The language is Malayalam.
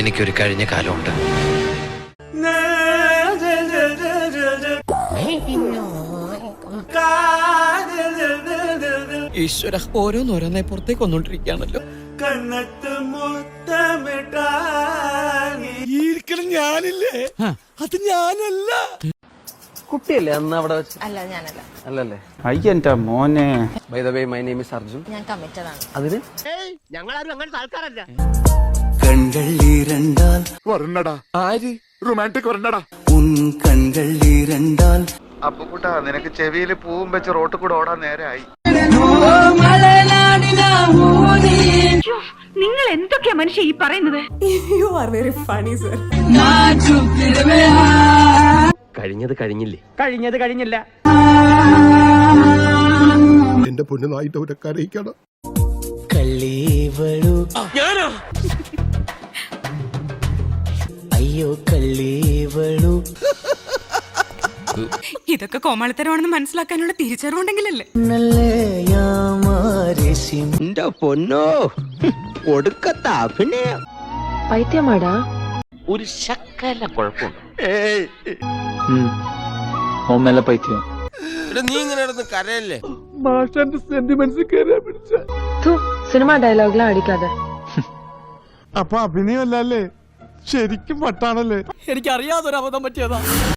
എനിക്കൊരു കഴിഞ്ഞ കാലമുണ്ട്. ഈശ്വര ഓരോന്നോരോന്നായി പുറത്തേക്ക് വന്നോണ്ടിരിക്കുകയാണല്ലോ. കണ്ണത്ത് മുത്തമിട്ടാനി ഞാനില്ലേ അത് ഞാനല്ല. കുട്ടിയല്ലേ അന്ന് അവിടെ വെച്ച്? അല്ല ഞാനല്ല. അല്ലല്ലേ? അയ്യന്റെ മോനെ. By the way my name is Arjun ഞാൻ കമ്മിറ്റഡ് ആണ്. അതിന്? കൺകൾ വരണടാ അപ്പുക്കുട്ടാ നിനക്ക് ചെവിയിൽ പൂവും വെച്ച് റോട്ട് കൂടെ ഓടാൻ നേരായി. നിങ്ങൾ എന്തൊക്കെയാ മനുഷ്യ ഈ പറയുന്നത്? കഴിഞ്ഞത് കഴിഞ്ഞില്ലേ? കഴിഞ്ഞത് കഴിഞ്ഞില്ല. എന്റെ പൊന്നു നായിട്ട് അവരെ കരയിക്കണം കള്ളീവളു ഞാനാ? അയ്യോ കള്ളേവളു. ഇതൊക്കെ കോമാളിത്തരമാണെന്ന് മനസ്സിലാക്കാനുള്ള തിരിച്ചറിവുണ്ടെങ്കിലല്ലേ? പൊന്നോ ഒടുക്കത്ത അഭിനയം. പൈത്യമാടാ. ഒരു ശക്കല കുഴപ്പമുണ്ട്. ഓമല പൈത്യം. നീ ഇങ്ങനെ നടന്ന് കരയല്ലേ? സിനിമ ഡയലോഗിലാണ് അടിക്കാതെ. അപ്പൊ അഭിനയമല്ലേ ശരിക്കും പട്ടാണല്ലേ എനിക്കറിയാതൊരു അബദ്ധം പറ്റിയതാ.